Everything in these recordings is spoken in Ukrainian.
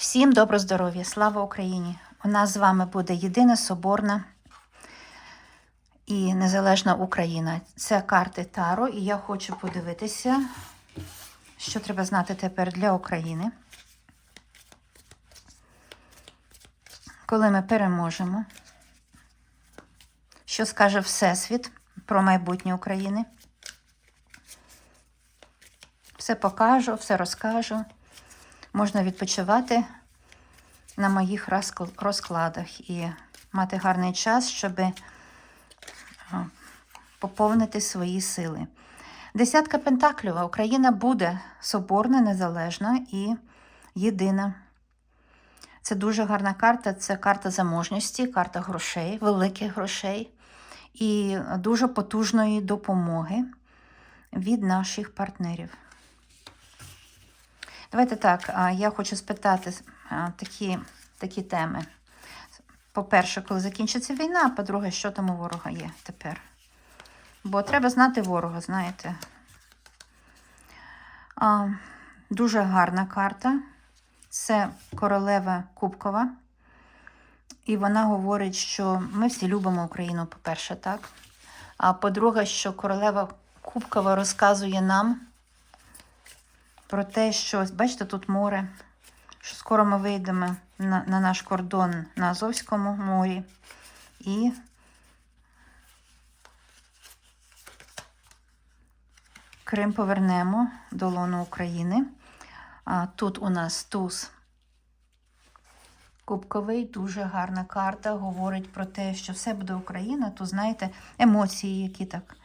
Всім добро здоров'я, слава Україні! У нас з вами буде єдина соборна і незалежна Україна. Це карти Таро, і я хочу подивитися, що треба знати тепер для України. Коли ми переможемо, що скаже Всесвіт про майбутнє України. Все покажу, все розкажу. Можна відпочивати на моїх розкладах і мати гарний час, щоб поповнити свої сили. Десятка Пентаклів. Україна буде соборна, незалежна і єдина. Це дуже гарна карта. Це карта заможності, карта грошей, великих грошей і дуже потужної допомоги від наших партнерів. Давайте так, я хочу спитати такі, такі теми. По-перше, коли закінчиться війна, а по-друге, що там у ворога є тепер. Бо треба знати ворога, знаєте. А, дуже гарна карта. Це королева Кубкова. І вона говорить, що ми всі любимо Україну, по-перше, так. А по-друге, що королева Кубкова розказує нам про те, що, бачите, тут море, що скоро ми вийдемо на, на наш кордон на Азовському морі. І Крим повернемо до лону України. А, тут у нас туз Кубковий, дуже гарна карта. Говорить про те, що все буде Україна. То знаєте, емоції, які так.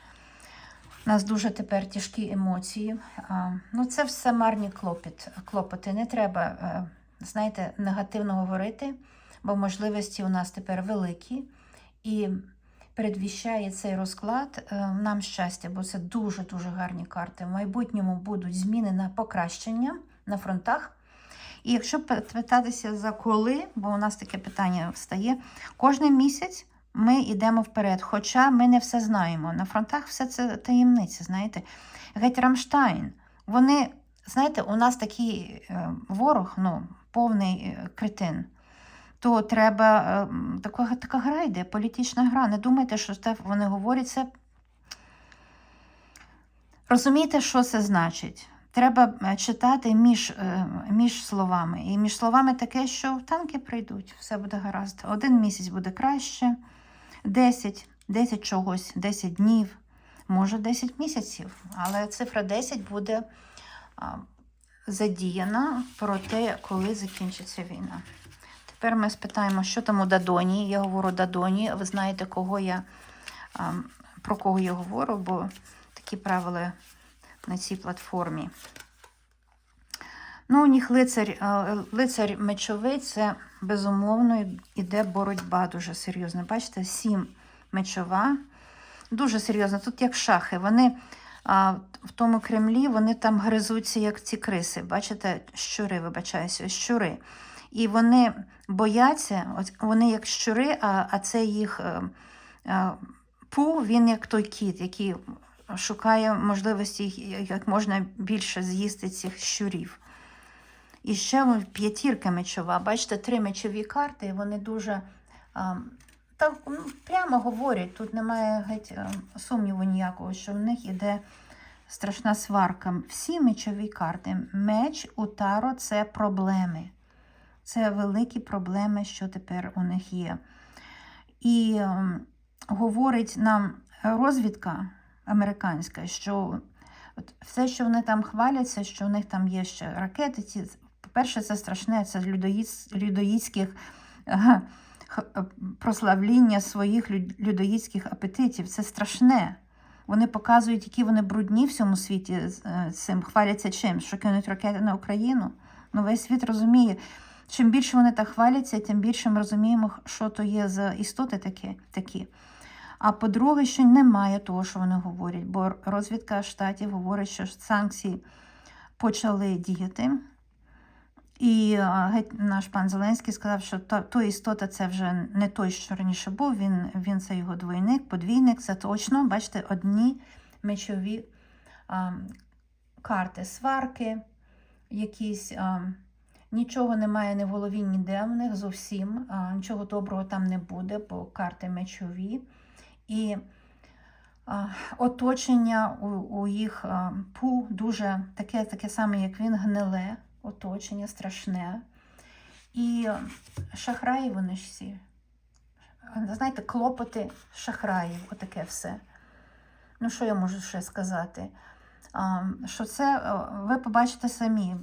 У нас дуже тепер тяжкі емоції. Ну, це все марні клопіт, клопоти. Не треба, е, знаєте, негативно говорити, бо можливості у нас тепер великі. І передвіщає цей розклад е, нам щастя, бо це дуже-дуже гарні карти. В майбутньому будуть зміни на покращення на фронтах. І якщо питатися за коли, бо у нас таке питання встає, кожен місяць ми йдемо вперед. Хоча ми не все знаємо. На фронтах все це таємниця, знаєте. Геть Рамштайн. Вони, знаєте, у нас такий е, ворог, ну, повний е, кретин. То треба е, така, така гра йде, політична гра. Не думайте, що те вони говорять це. Розумієте, що це значить? Треба читати між, між словами. І між словами таке, що танки прийдуть, все буде гаразд. Один місяць буде краще, 10, 10 чогось, 10 днів, може 10 місяців. Але цифра 10 буде задіяна про те, коли закінчиться війна. Тепер ми спитаємо, що там у Дадоні. Я говорю Дадоні. Ви знаєте, кого я, про кого я говорю, бо такі правила на цій платформі. Ну, у них лицар, е, лицар мечовий, це безумовно іде боротьба дуже серйозна. Бачите, сім мечова, дуже серйозно. Тут як шахи. Вони а, в тому Кремлі вони там гризуться, як ці криси. Бачите, щури, вибачаюся, щури. І вони бояться, вони як щури, а, а це їх а, а, пу, він як той кіт, який шукає можливості як можна більше з'їсти цих щурів. І ще п'ятірка мечова. Бачите, три мечові карти, вони дуже а, так, ну, прямо говорять, тут немає геть сумніву ніякого, що в них іде страшна сварка. Всі мечові карти. Меч у Таро це проблеми. Це великі проблеми, що тепер у них є. І а, говорить нам розвідка американська, що от все, що вони там хваляться, що у них там є ще ракети, ці, по-перше, це страшне, це людоїд, людоїдських прославління своїх людоїдських апетитів. Це страшне. Вони показують, які вони брудні в цьому світі цим, хваляться чим, що кинуть ракети на Україну. Ну, весь світ розуміє. Чим більше вони так хваляться, тим більше ми розуміємо, що то є за істоти такі. такі. А по-друге, що немає того, що вони говорять, бо розвідка штатів говорить, що санкції почали діяти. І геть наш пан Зеленський сказав, що то, то істота це вже не той, що раніше був. Він він це його двойник, подвійник. Це точно, бачите, одні мечові а, карти, сварки, якісь. А, Нічого немає ні в голові, ніде в них зовсім. А, нічого доброго там не буде, бо карти мечові. І а, оточення у, у їх а, пу дуже таке, таке саме, як він, гниле, оточення страшне. І шахраї вони ж всі. Знаєте, клопоти шахраїв, отаке все. Ну, що я можу ще сказати? Що це, е, ви побачите самі,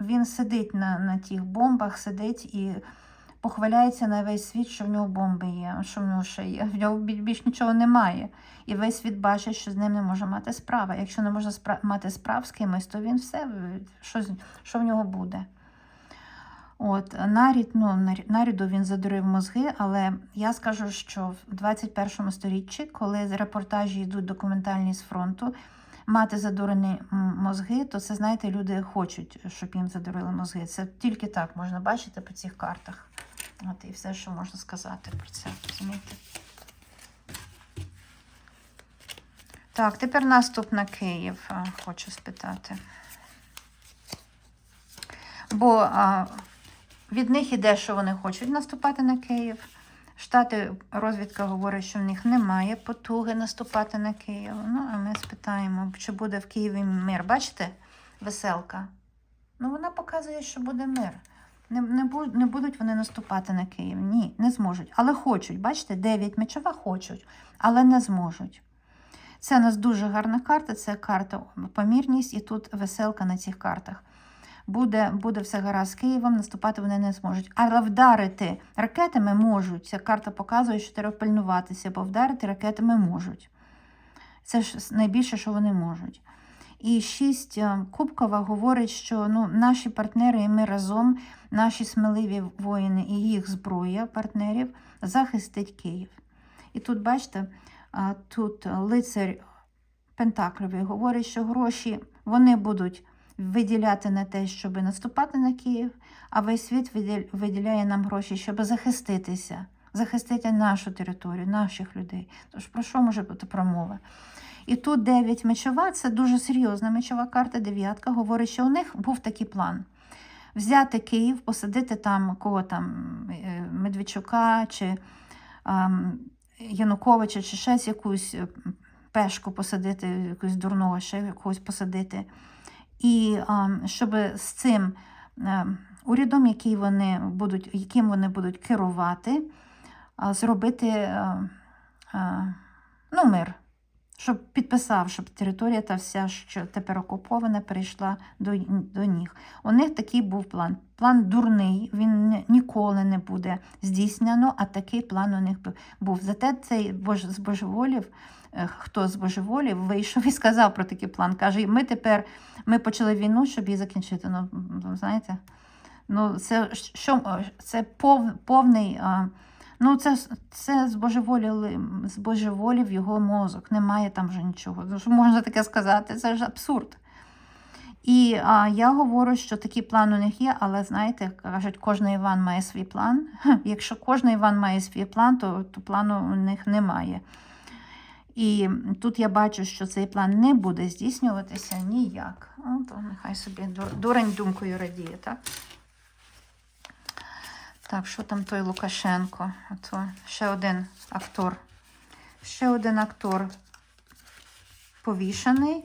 він сидить на, на тих бомбах, сидить і похваляється на весь світ, що в нього бомби є, що в нього ще є. В нього більш нічого немає. І весь світ бачить, що з ним не може мати справи. Якщо не може спра- мати справ з кимось, то він все, що, що в нього буде. От, нарід, ну, нарі- наріду він задурив мозги, але я скажу, що в 21 сторіччі, коли репортажі йдуть документальні з фронту, мати задурені мозги, то це, знаєте, люди хочуть, щоб їм задурили мозги. Це тільки так можна бачити по цих картах. От і все, що можна сказати про це. розумієте? Так, тепер наступ на Київ, хочу спитати. Бо а, від них іде, що вони хочуть наступати на Київ. Штати розвідка говорить, що в них немає потуги наступати на Київ. Ну, а ми спитаємо, чи буде в Києві мир. Бачите, веселка? Ну, вона показує, що буде мир. Не, не, бу- не будуть вони наступати на Київ. Ні, не зможуть. Але хочуть. Бачите, 9 мечова хочуть, але не зможуть. Це у нас дуже гарна карта, це карта помірність, і тут веселка на цих картах. Буде, буде все гаразд з Києвом, наступати вони не зможуть. Але вдарити ракетами можуть. Ця карта показує, що треба пильнуватися, бо вдарити ракетами можуть. Це ж найбільше, що вони можуть. І шість е, Кубкова говорить, що ну, наші партнери і ми разом, наші сміливі воїни і їх зброя партнерів захистить Київ. І тут, бачите, тут лицар Пентакльовий говорить, що гроші вони будуть виділяти на те, щоб наступати на Київ, а весь світ виділяє нам гроші, щоб захиститися, захистити нашу територію, наших людей. Тож про що може бути промова? І тут 9 мечова, це дуже серйозна мечова карта, дев'ятка, говорить, що у них був такий план. Взяти Київ, посадити там кого там е, Медведчука чи ем, Януковича, чи щось якусь е, пешку посадити, якусь дурного, ще якогось посадити. І ем, щоб з цим ем, урядом, який вони будуть, яким вони будуть керувати, зробити е, е, ну, мир щоб підписав, щоб територія та вся, що тепер окупована, перейшла до, до них. У них такий був план. План дурний, він ніколи не буде здійснено, а такий план у них був. Зате цей бож, збожеволів, е, хто збожеволів, вийшов і сказав про такий план. Каже, ми тепер ми почали війну, щоб її закінчити. Ну, знаєте, ну це що це пов, повний. А, Ну, це, це збожеволіли, збожеволів його мозок. Немає там вже нічого. Ну, що можна таке сказати? Це ж абсурд. І а, я говорю, що такий план у них є, але знаєте, кажуть, кожен Іван має свій план. Якщо кожен Іван має свій план, то, то плану у них немає. І тут я бачу, що цей план не буде здійснюватися ніяк. Ну, то нехай собі дур- дурень думкою радіє, так? Так, що там той Лукашенко? Ото ще один актор. Ще один актор повішений.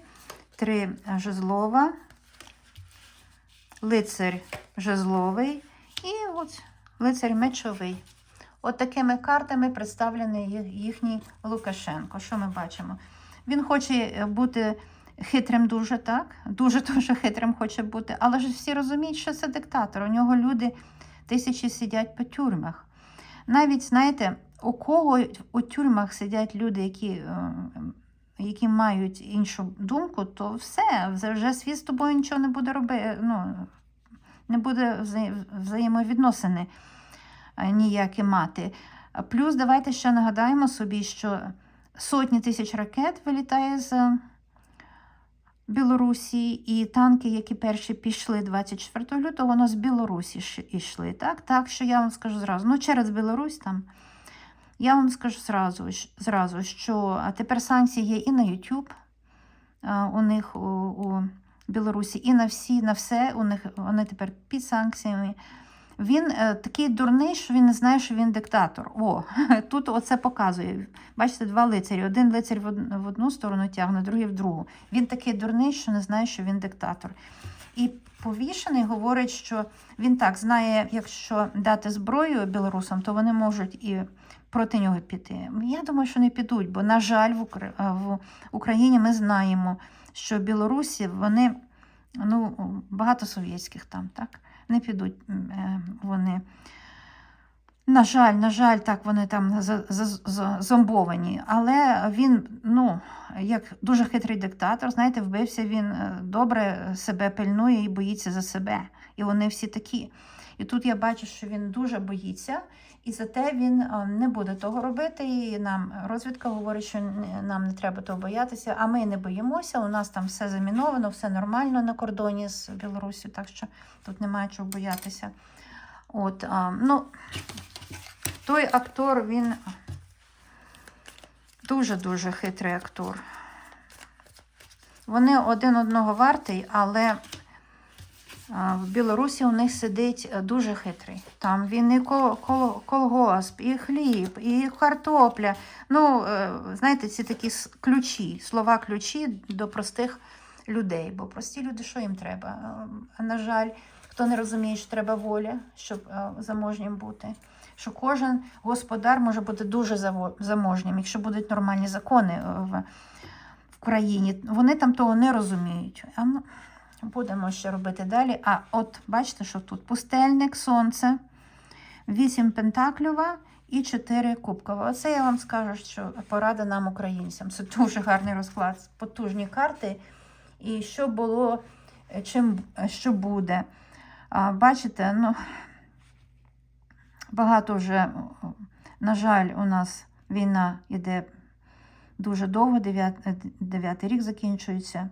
Три жезлова, лицар жезловий і от лицар мечовий. От такими картами представлений їхній Лукашенко. Що ми бачимо? Він хоче бути хитрим дуже, так? Дуже-дуже хитрим хоче бути. Але ж всі розуміють, що це диктатор. У нього люди тисячі сидять по тюрмах. Навіть, знаєте, у кого у тюрмах сидять люди, які, е, які мають іншу думку, то все, вже- світ з тобою нічого не буде робити, ну, не буде взаємовідносини е, ніякі мати. Плюс давайте ще нагадаємо собі, що сотні тисяч ракет вилітає з Білорусі, і танки, які перші пішли 24 лютого, воно з Білорусі йшли. Так, так що я вам скажу зразу. Ну, через Білорусь там. Я вам скажу зразу, зразу що тепер санкції є і на YouTube. У них у, у Білорусі, і на всі, на все. У них вони тепер під санкціями. Він е, такий дурний, що він не знає, що він диктатор. О, тут оце показує. Бачите, два лицарі. Один лицар в одну сторону тягне, другий в другу. Він такий дурний, що не знає, що він диктатор. І повішений говорить, що він так знає, якщо дати зброю білорусам, то вони можуть і проти нього піти. Я думаю, що не підуть, бо, на жаль, в, Україні ми знаємо, що Білорусі вони ну, багато совєтських там, так, не підуть е, вони. На жаль, на жаль, так вони там зомбовані. Але він, ну, як дуже хитрий диктатор, знаєте, вбився він е, добре себе пильнує і боїться за себе. І вони всі такі. І тут я бачу, що він дуже боїться, і зате він е, не буде того робити. І нам розвідка говорить, що нам не треба того боятися, а ми не боїмося. У нас там все заміновано, все нормально на кордоні з Білорусі, так що тут немає чого боятися. От, ну, той актор, він дуже-дуже хитрий актор. Вони один одного вартий, але в Білорусі у них сидить е, дуже хитрий. Там він і кол- кол- колгосп, і хліб, і картопля. Ну, е, знаєте, ці такі ключі, слова ключі до простих людей. Бо прості люди, що їм треба? Е, На жаль, хто не розуміє, що треба воля, щоб заможнім бути. Що кожен господар може бути дуже заможнім, якщо будуть нормальні закони в, в країні. Вони там того не розуміють. Будемо ще робити далі. А от бачите, що тут пустельник, сонце, вісім пентаклюва і чотири кубкова. Оце я вам скажу, що порада нам, українцям. Це дуже гарний розклад, потужні карти. І що було, чим що буде. А, бачите, ну, багато вже, на жаль, у нас війна йде дуже довго, дев'ят- дев'ятий рік закінчується,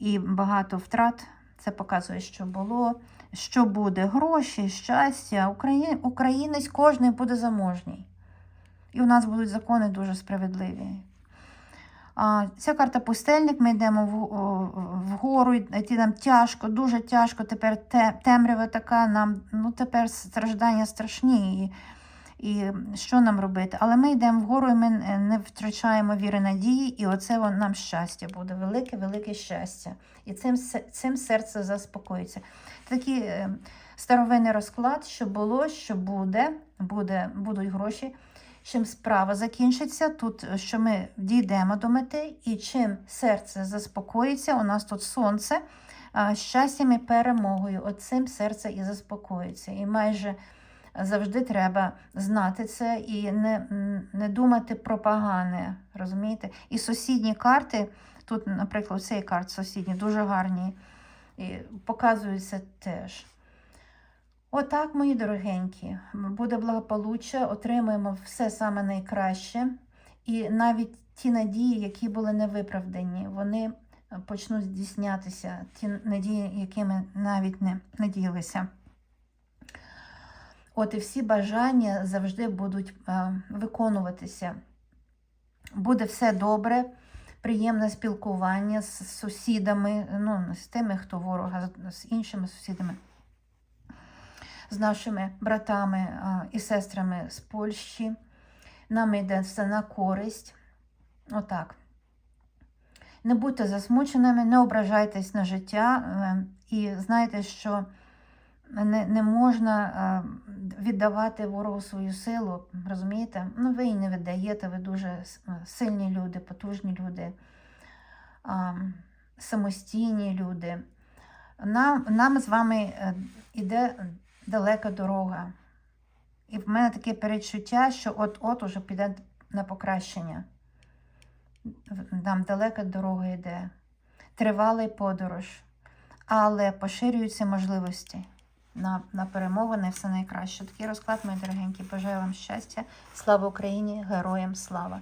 і багато втрат. Це показує, що було, що буде. Гроші, щастя. Україн... Українець кожний буде заможній. І у нас будуть закони дуже справедливі. А, ця карта пустельник, ми йдемо вгору, йти нам тяжко, дуже тяжко. Тепер те, темрява така, нам ну, тепер страждання страшні. І, і що нам робити? Але ми йдемо вгору, і ми не втрачаємо віри надії, і оце нам щастя буде, велике, велике щастя. І цим, цим серце заспокоїться. Такий е, старовинний розклад, що було, що буде, буде будуть гроші. Чим справа закінчиться, тут що ми дійдемо до мети, і чим серце заспокоїться, у нас тут сонце, щастям і перемогою. Оцим серце і заспокоїться. І майже завжди треба знати це і не, не думати про погане. Розумієте? І сусідні карти, тут, наприклад, цей карт сусідні, дуже гарні, і показуються теж. Отак, мої дорогенькі, буде благополуччя, отримаємо все саме найкраще. І навіть ті надії, які були невиправдані, вони почнуть здійснятися, ті надії, якими навіть не надіялися. От і всі бажання завжди будуть е, виконуватися. Буде все добре, приємне спілкування з сусідами, ну, з тими, хто ворога, з іншими сусідами з нашими братами а, і сестрами з Польщі. Нам йде все на користь. Отак. Не будьте засмученими, не ображайтесь на життя. е, І знайте, що не, не можна е, віддавати ворогу свою силу. Розумієте? Ну, ви її не віддаєте, ви дуже сильні люди, потужні люди, самостійні люди. Нам, нам з вами е, іде далека дорога. І в мене таке передчуття, що от-от уже піде на покращення. Нам далека дорога йде, тривалий подорож, але поширюються можливості на, на перемогу, на все найкраще. Такий розклад, мої дорогенькі. Бажаю вам щастя. Слава Україні! Героям слава!